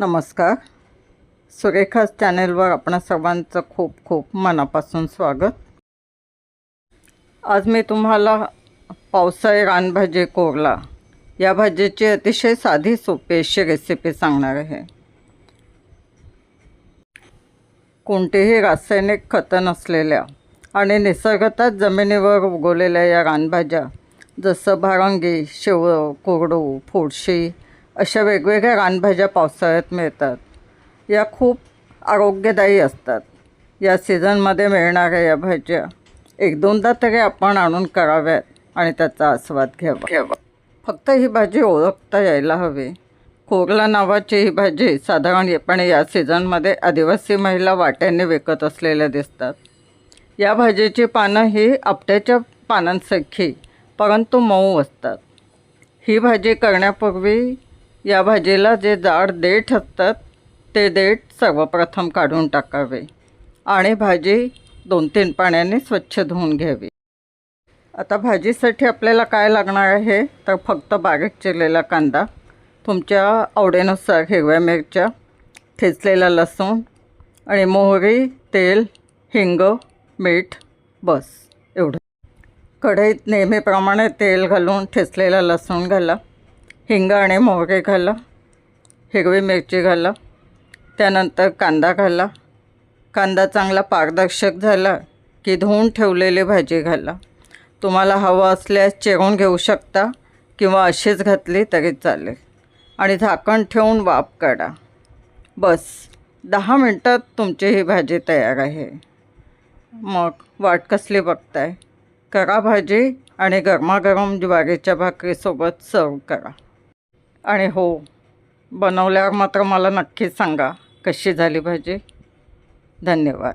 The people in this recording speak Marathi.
नमस्कार. सुरेखा चॅनेलवर आपणा सर्वांचं खूप खूप मनापासून स्वागत. आज मी तुम्हाला पावसाळी रानभाजी कोरला. या भाजीची अतिशय साधी सोपी अशी रेसिपी सांगणार आहे. कोणतेही रासायनिक खतं नसलेल्या आणि निसर्गताच जमिनीवर उगवलेल्या या रानभाज्या जसं भारंगी शेव कोरडू फोडशी अशा वेगवेगळ्या रानभाज्या पावसाळ्यात मिळतात. या खूप आरोग्यदायी असतात. या सीझनमध्ये मिळणाऱ्या या भाज्या एक दोनदा तरी आपण आणून कराव्यात आणि त्याचा आस्वाद घ्यावा. घ्यावा. फक्त ही भाजी ओळखता यायला हवी. कोरला नावाची ही भाजी साधारणपणे या सीझनमध्ये आदिवासी महिला वाट्याने विकत असलेल्या दिसतात. या भाजीची पानं ही आपट्याच्या पानांसारखी परंतु मऊ असतात. ही भाजी करण्यापूर्वी या भाजीला जे जाड देठ असतात ते देठ सर्वप्रथम काढून टाकावे आणि भाजी दोन तीन पाण्याने स्वच्छ धुवून घ्यावी. आता भाजीसाठी आपल्याला काय लागणार आहे? तर फक्त बारीक चिरलेला कांदा तुमच्या आवडीनुसार हिरव्या मिरच्या ठेचलेला लसूण आणि मोहरी तेल हिंग मीठ बस एवढं. कढईत नेहमीप्रमाणे तेल घालून ठेचलेला लसूण घाला. हिंग आणि मोहरी घाला हिरवी मिरची घाला त्यानंतर कांदा घाला कांदा चांगला पारदर्शक झाला की धुवून ठेवलेली भाजी घाला तुम्हाला हवं असल्यास चिरून घेऊ शकता किंवा अशीच घातली तरी चालेल. आणि झाकण ठेवून वाफ काढा. बस दहा मिनटात तुमची ही भाजी तयार आहे. मग वाट कसली बघताय? करा भाजी आणि गरमागरम ज्वारीच्या भाकरीसोबत सर्व करा. आणि हो बनवल्यावर मात्र मला नक्कीच सांगा कशी झाली भाजी. धन्यवाद.